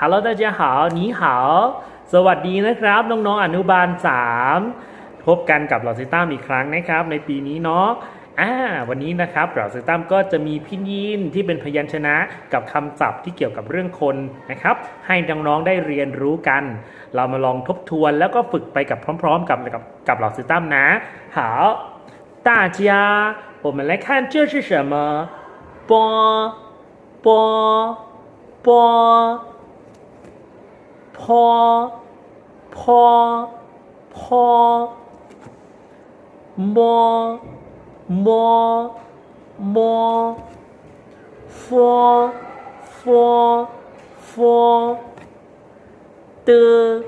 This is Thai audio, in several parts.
ฮัลโหล大家好你好สวัสดีนะครับน้องๆอนุบาล 3 พบกันกับเราซิต้ามอีกครั้งนะครับ ในปีนี้เนาะอ่าวันนี้นะครับเราซิต้ามก็จะมีพินยินที่เป็นพยัญชนะกับคำศัพท์ที่เกี่ยวกับเรื่องคนนะครับ ให้น้องๆได้เรียนรู้กัน เรามาลองทบทวนแล้วก็ฝึกไปกับพร้อม ๆ กับกับกับเราซิต้ามนะ好大家我们来看这是什么波波波 坡坡坡摸摸摸佛佛佛的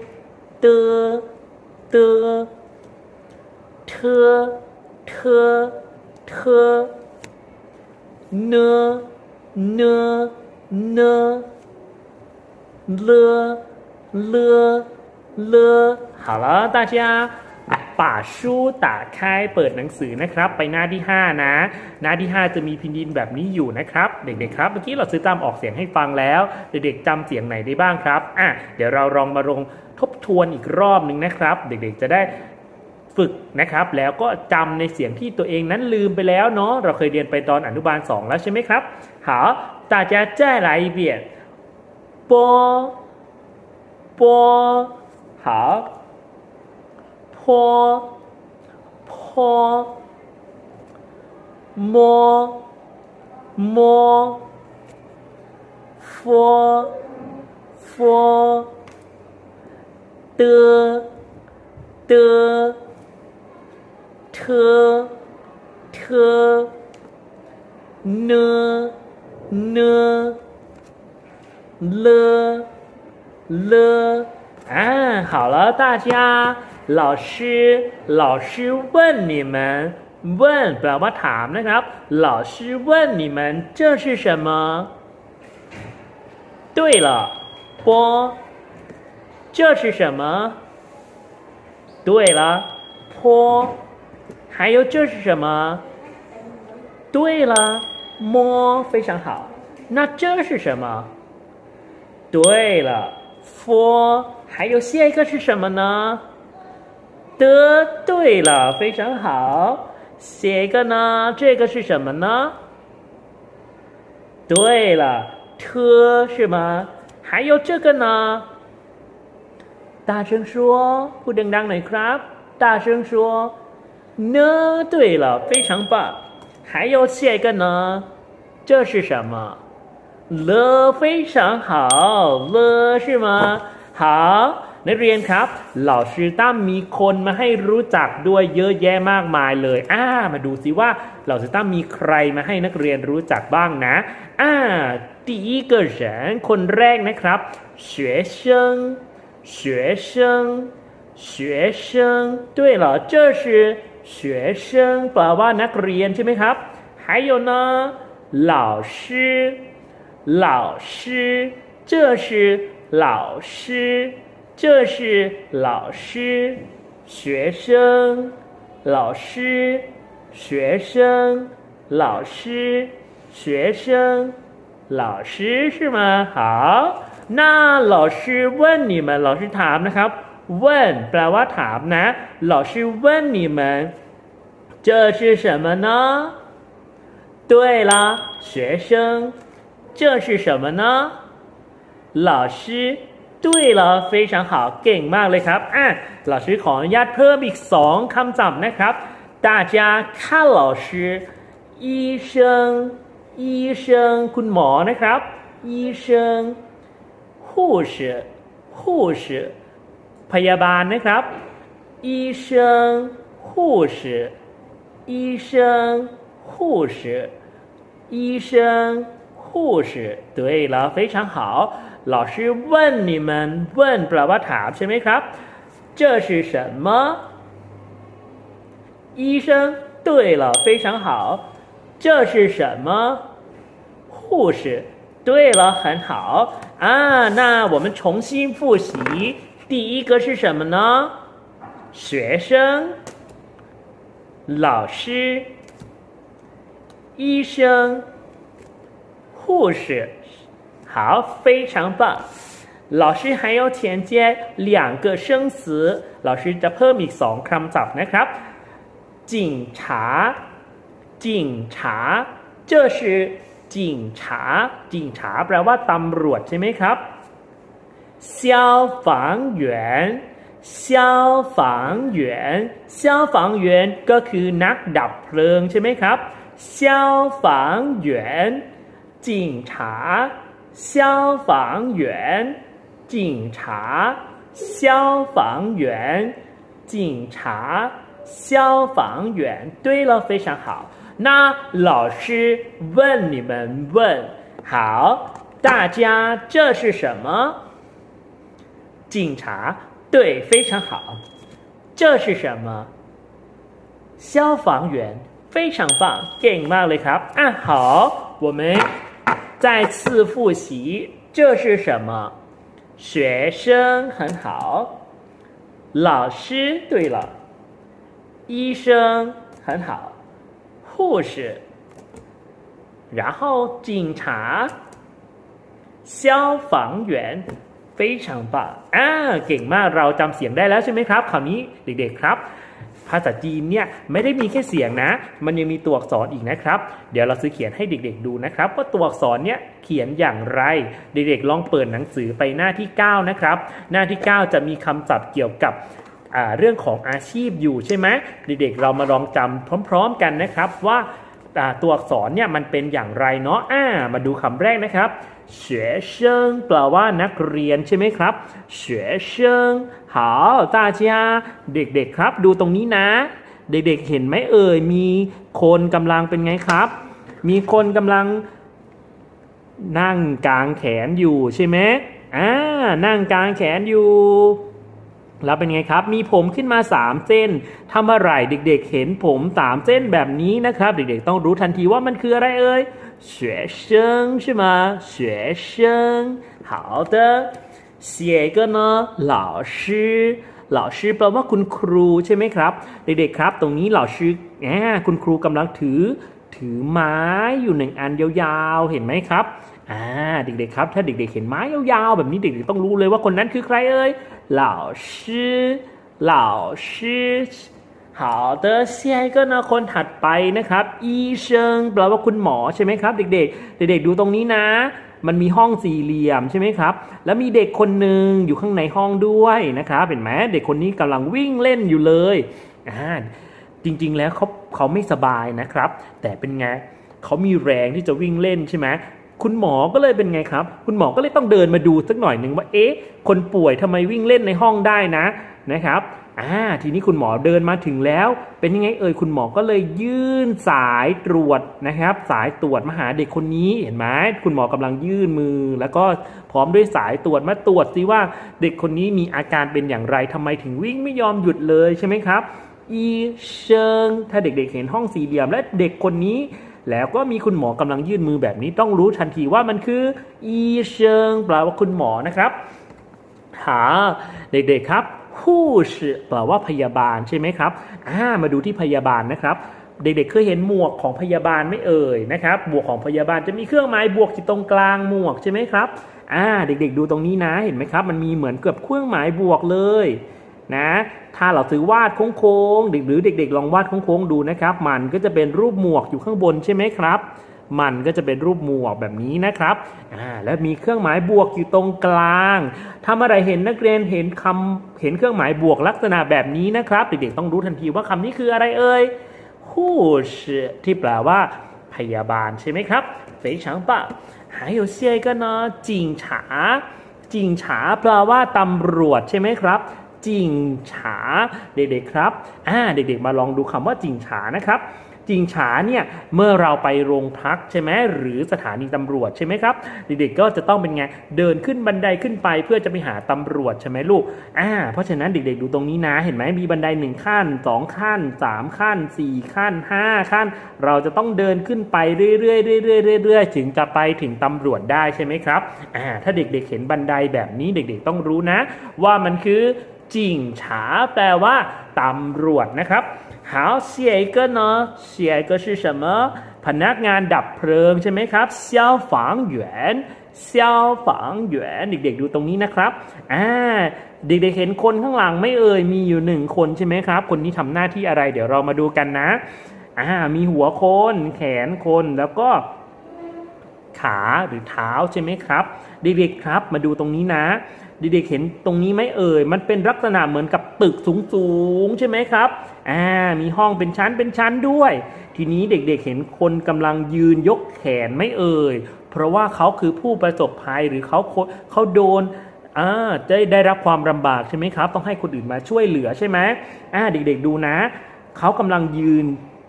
的的特特特呢呢呢了了了好了大家把书打开เปิดหนังสือนะครับ ไปหน้าที่ 5 นะ หน้าที่ 5 จะมีพินดินแบบนี้อยู่นะครับ เด็กๆครับ เมื่อกี้เราซื้อตามออกเสียงให้ฟังแล้ว เด็กๆจำเสียงไหนได้บ้างครับอ่ะเดี๋ยวเราลองมาลงทบทวนอีกรอบหนึ่งนะครับ เด็กๆจะได้ฝึกนะครับ แล้วก็จำในเสียงที่ตัวเองนั้นลืมไปแล้วเนาะเราเคยเรียนไปตอนอนุบาล 2 แล้วใช่ไหมครับ好大家再来一遍波 波好坡坡摸摸佛佛的的特特呢呢了了啊，好了，大家，老师，老师问你们，问แปลว่าถามนะครับ 老师问你们这是什么？对了，波，这是什么？对了，坡，还有这是什么？对了，摸，非常好。那这是什么？对了。 for，还有下一个是什么呢？的，对了，非常好。下一个呢？这个是什么呢？对了，车是吗？还有这个呢？大声说，不能当了，crap！大声说，呢？对了，非常棒。还有下一个呢？这是什么？了非常好了ใช่ไหม好นักเรียนครับเหล่าชื่อตั้มมีคนมาให้รู้จักด้วยเยอะแยะมากมายเลยอ่ามาดูสิว่าเหล่าชื่อตั้มมีใครมาให้นักเรียนรู้จักบ้างนะอ่า第一个人คนแรกนะครับ学生学生学生对了这是学生แปลว่านักเรียนใช่ไหมครับ还有呢老师 老师，这是老师，这是老师，学生，老师，学生，老师，学生，老师是吗？好，那老师问你们，老师ถามนะครับ问แปลว่าถามนะ老师问你们，这是什么呢？对了，学生。 这是什么呢？老师对了非常好เก่งมากเลยครับอ่ะ老师ขออนุญาตเพิ่มอีกสองคำศัพท์นะครับ大家看老师医生医生คุณหมอนะครับ医生护士护士พยาบาลนะครับ医生护士医生护士医生 护士对了非常好老师问你们问แปลว่าถามใช่ไหมครับ这是什么医生对了非常好这是什么护士对了很好啊那我们重新复习第一个是什么呢学生老师医生 护士，好，非常棒。 老师还要添加两个生词老师จะเพิ่มอีกสองคำศัพท์นะครับ警察警察这是警察警察แปลว่าตำรวจใช่ไหมครับ消防员消防员消防员ก็คือนักดับเพลิงใช่ไหมครับ消防员 警察消防员警察消防员警察消防员对了非常好那老师问你们问好大家这是什么警察对非常好这是什么消防员非常棒เก่งมากเลยครับอ่ะ好我们 再次复习这是什么学生很好老师对了医生很好护士然后警察消防员非常棒อ่าเก่งมากเราจำเสียงได้แล้วใช่ไหมครับคราวนี้เด็กๆครับ ภาษาจีนเนี่ยไม่ได้มีแค่เสียงนะ มันยังมีตัวอักษรอีกนะครับ เดี๋ยวเราซื้อเขียนให้เด็กๆดูนะครับ ว่าตัวอักษรเนี่ยเขียนอย่างไร เด็กๆลองเปิดหนังสือไปหน้าที่ 9 นะครับ หน้าที่ 9 จะมีคำศัพท์เกี่ยวกับเรื่องของอาชีพอยู่ใช่ไหมเด็กๆเรามาลองจำพร้อม ๆ กันนะครับว่าตัวอักษรเนี่ยมันเป็นอย่างไรเนาะอ่ามาดูคำแรกนะครับ 学生แปลว่านักเรียนใช่ไหมครับ学生好大家เด็กๆครับ ดูตรงนี้นะ เด็กๆเห็นไหมเอ่ยมีคนกำลังเป็นไงครับ มีคนกำลัง นั่งกลางแขนอยู่ใช่ไหมอ่า นั่งกลางแขนอยู่ แล้วเป็นไงครับ มีผมขึ้นมา 3 เส้นทำอะไรเด็กๆ เห็นผม 3 เส้นแบบนี้นะครับ เด็กๆ ต้องรู้ทันทีว่ามันคืออะไรเอ่ย 学生是吗学生好的下一个呢老师老师แปลว่าคุณครูใช่ไหมครับ เด็กๆ ครับ ตรงนี้老师อ่าคุณครูกำลังถือ ถือไม้อยู่หนึ่งอันยาวๆ เห็นไหมครับ อ่า เด็กๆ ครับ ถ้าเด็กๆ เห็นไม้ยาวๆ แบบนี้เด็กๆ ต้องรู้เลยว่าคนนั้นคือใครเอ่ย老师老师 好的下一个呢คนถัดไปนะครับ医生แปลว่าคุณหมอใช่ไหมครับ เด็กๆ เด็กๆ ดูตรงนี้นะ มันมีห้องสี่เหลี่ยมใช่ไหมครับ แล้วมีเด็กคนหนึ่งอยู่ข้างในห้องด้วยนะครับ เห็นไหมเด็กคนนี้กำลังวิ่งเล่นอยู่เลย อ่า จริงๆ แล้วเขาเขาไม่สบายนะครับ แต่เป็นไงเขามีแรงที่จะวิ่งเล่นใช่ไหมคุณหมอก็เลยเป็นไงครับ คุณหมอก็เลยต้องเดินมาดูสักหน่อยหนึ่งว่า เอ๊ะ คนป่วยทำไมวิ่งเล่นในห้องได้นะ นะครับ อ่าทีนี้คุณหมอเดินมาถึงแล้ว เป็นยังไงเอ่ยคุณหมอก็เลยยื่นสายตรวจนะครับ สายตรวจมาหาเด็กคนนี้เห็นไหมคุณหมอกำลังยื่นมือ แล้วก็พร้อมด้วยสายตรวจมาตรวจซิว่าเด็กคนนี้มีอาการเป็นอย่างไรทำไมถึงวิ่งไม่ยอมหยุดเลยใช่ไหมครับอีเชิง ถ้าเด็กๆเห็นห้องสี่เหลี่ยม และเด็กคนนี้ แล้วก็มีคุณหมอกำลังยื่นมือแบบนี้ต้องรู้ทันทีว่ามันคืออีเชิงแปลว่าคุณหมอนะครับหาเด็กๆครับ 护士แปลว่าพยาบาลใช่ไหมครับอ่ามาดูที่พยาบาลนะครับ เด็กๆเคยเห็นหมวกของพยาบาลไม่เอ่ยนะครับหมวกของพยาบาลจะมีเครื่องหมายบวกอยู่ตรงกลางหมวกใช่ไหมครับอ่าเด็กๆดูตรงนี้นะเห็นไหมครับ มันมีเหมือนเกือบเครื่องหมายบวกเลยนะถ้าเราซื้อวาดโค้งๆหรือเด็กๆ ลองวาดโค้งๆดูนะครับ มันก็จะเป็นรูปหมวกอยู่ข้างบนใช่ไหมครับ มันก็จะเป็นรูปหมวกแบบนี้นะครับอ่าแล้วมีเครื่องหมายบวกอยู่ตรงกลางถ้าเมื่อไหรเห็นนักเรียนเห็นคำเห็นเครื่องหมายบวกลักษณะแบบนี้นะครับ เด็กๆ ต้องรู้ทันทีว่าคำนี้คืออะไรเอ่ย护士ที่แปลว่าพยาบาลใช่ไหมครับ非常棒还有下一个呢警察警察แปลว่าตำรวจใช่ไหมครับ จิงฉาเด็กๆครับอ่าเด็กๆมาลองดูคำว่าจิงฉานะครับ จิงฉาเนี่ยเมื่อเราไปโรงพักใช่ไหมหรือสถานีตำรวจใช่ไหมครับเด็กๆก็จะต้องเป็นไงเดินขึ้นบันไดขึ้นไป เพื่อจะไปหาตำรวจใช่ไหมลูกอ่าเพราะฉะนั้นเด็กๆดูตรงนี้นะเห็นไหมมีบันไดหนึ่งขั้นสองขั้นสามขั้นสี่ขั้นห้าขั้น เราจะต้องเดินขึ้นไปเรื่อยๆเรื่อยๆเรื่อยๆถึงจะไปถึงตำรวจได้ใช่ไหมครับอ่าถ้าเด็กๆเห็นบันไดแบบนี้เด็กๆต้องรู้นะ ว่ามันคือจิงฉาแปลว่าตำรวจนะครับ 好下一个呢下一个是什么พนักงานดับเพลิงใช่ไหมครับ消防员消 เซียวฝังหยวนเด็กๆดูตรงนี้นะครับอ่าเด็กๆเห็นคนข้างหลังไหม่เอ่ยมีอยู่หนึ่งคนใช่ไหมครับ คนนี้ทำหน้าที่อะไร เดี๋ยวเรามาดูกันนะอ่ามีหัวคน แขนคนแล้วก็ ขาหรือเท้าใช่ไหมครับเด็กๆครับมาดูตรงนี้นะ เด็กๆเห็นตรงนี้ไหมเอ่ย มันเป็นลักษณะเหมือนกับตึกสูงๆใช่ไหมครับ อ่า มีห้องเป็นชั้นเป็นชั้นด้วย ทีนี้เด็กๆเห็นคนกำลังยืนยกแขนไหม่เอ่ย เพราะว่าเขาคือผู้ประสบภัยหรือเขาเขาโดนอ่าได้ได้รับความลำบากใช่ไหมครับ ต้องให้คนอื่นมาช่วยเหลือใช่ไหมอ่าเด็กๆดูนะ เขากำลังยืน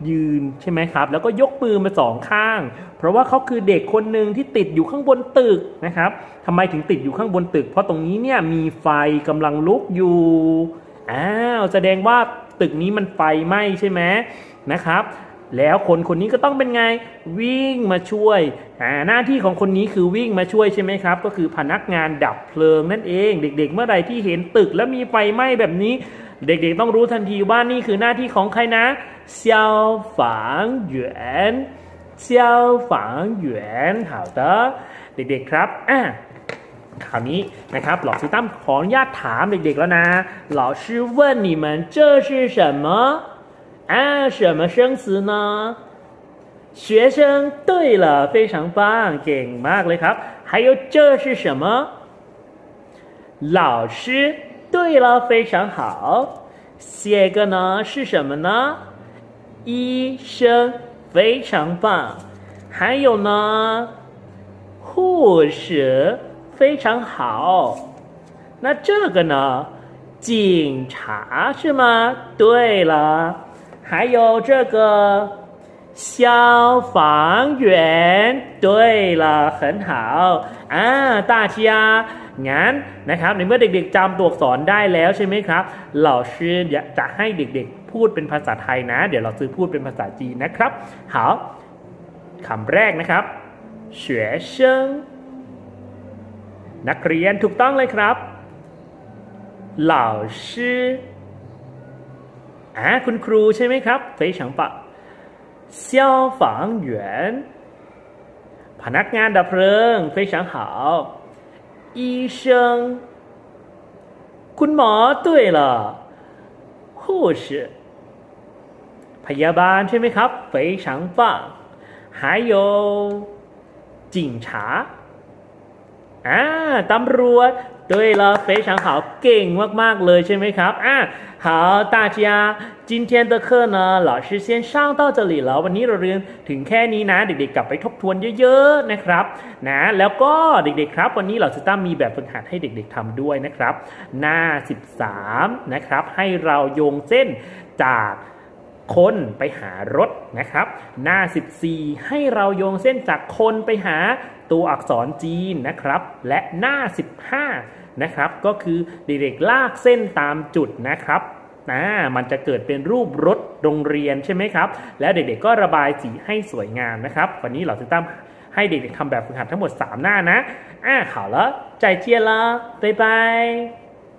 ยืนใช่ไหมครับ แล้วก็ยกมือมาสองข้าง เพราะว่าเขาคือเด็กคนหนึ่งที่ติดอยู่ข้างบนตึกนะครับทำไมถึงติดอยู่ข้างบนตึก เพราะตรงนี้เนี่ยมีไฟกำลังลุกอยู่อ้าวแสดงว่าตึกนี้มันไฟไหม้ใช่ไหมนะครับ แล้วคนคนนี้ก็ต้องเป็นไงวิ่งมาช่วยอ่าหน้าที่ของคนนี้คือวิ่งมาช่วยใช่ไหมครับ ก็คือพนักงานดับเพลิงนั่นเอง เด็ก ๆ เมื่อไหร่ที่เห็นตึกแล้วมีไฟไหม้แบบนี้ เด็กๆต้องรู้ทันทีว่านี่คือหน้าที่ของใครนะเซียวฝางหยวนเซียวฝางหยวน好的เด็กๆครับอ่ะคราวนี้นะครับหลอซื้อตั้มขออนุญาตถามเด็กๆแล้วนะ老师问你们这是什么 啊什么生词呢学生对了非常棒เก่งมากเลยครับ还有这是什么老师对了，非常好。下一个呢是什么呢？医生非常棒。还有呢，护士非常好。那这个呢？警察是吗？对了， 还有这个消防员。对了，很好啊，大家。งั้นนะครับในเมื่อเด็กๆจำตัวอักษรได้แล้วใช่ไหมครับเราชื่อจะให้เด็กๆพูดเป็นภาษาไทยนะ เดี๋ยวเราซื้อพูดเป็นภาษาจีนนะครับ好คำแรกนะครับ学生นักเรียนถูกต้องเลยครับ老师อ่ าคุณครูใช่ไหมครับ非常棒消防员พนักงานดับเพลิง非常好医生คุณหมอ对了护士พยาบาลใช่ไหมครับ非常棒还有警察 อ่าตำรวจ对了非常好เก่งมากๆเลยใช่ไหมครับอ่า好大家今天的课呢老师先上到这里了วันนี้เราเรียนถึงแค่นี้นะ เด็กๆกลับไปทบทวนเยอะๆนะครับนะแล้วก็เด็กๆครับ วันนี้เราจะตั้มมีแบบฝึกหัดให้เด็กๆทำด้วยนะครับ หน้า 13 นะครับ ให้เราโยงเส้นจาก คนไปหารถนะครับ หน้า 14 ให้เราโยงเส้นจากคนไปหาตัวอักษรจีนนะครับ และหน้า 15 นะครับ ก็คือเด็กๆลากเส้นตามจุดนะครับนะมันจะเกิดเป็นรูปรถโรงเรียนใช่ไหมครับ แล้วเด็กๆก็ระบายสีให้สวยงามนะครับ วันนี้เราจะตั้มให้เด็กๆทำแบบฝึกหัดทั้งหมด 3 หน้านะอ่า好了再见了拜拜